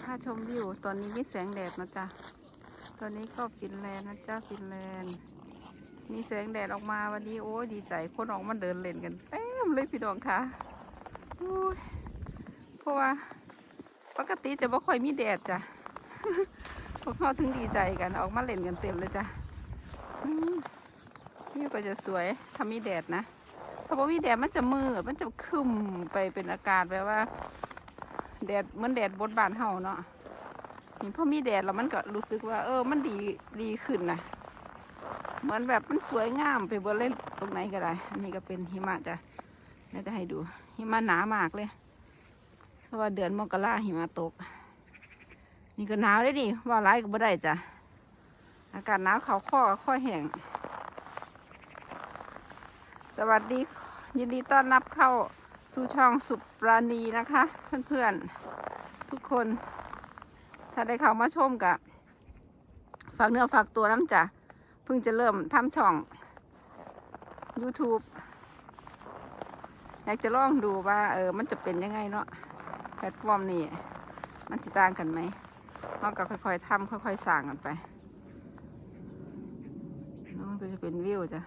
พาชมวิว ตอนนี้มีแสงแดดนะจ๊ะ ตอนนี้ก็ฟินแลนด์นะจ๊ะฟินแลนด์ มีแสงแดดออกมาวันนี้โอ้ยดีใจคนออกมาเดินเล่นกันเต็มเลยพี่น้องค่ะเพราะว่า ปกติจะไม่ค่อยมีแดดจ้ะ พวกเขาถึงดีใจกันออกมาเล่นกันเต็มเลยจ้ะวิวก็จะสวยถ้ามีแดดนะ ถ้าบ่มีแดดมันจะมืดมันจะคึมไปเป็นอากาศแบบว่า แดดเหมือนแดดบดบานเฮาเนาะนี่พอมีแดดแล้วมันก็รู้สึกว่า เออ มันดีดีขึ้นนะเหมือนแบบมันสวยงามไปเบนเล่นตรงไหนก็ได้อันนี้ก็เป็นหิมะจ้ะเดี๋ยวจะให้ดู หิมะหนามากเลย เพราะว่าเดือนมกราหิมะตก นี่ก็หนาวเลยดิว่าร้ายก็บ่ได้จ้ะอากาศหนาวเขาข้อข้อแห้งสวัสดียินดีต้อนรับเข้า สู่ช่องสุปราณีนะคะ เพื่อนๆ ทุกคน ถ้าได้เข้ามาชมกะฝากเนื้อฝากตัวน้ำจ้ะเพิ่งจะเริ่มทำช่อง YouTube อยากจะลองดูว่า เออ มันจะเป็นยังไงเนาะแพลตฟอร์มนี้มันสิต่างกันไหมเราก็ค่อยๆทำค่อยๆสร้างกันไปแล้วมันก็จะเป็นวิวจ้ะ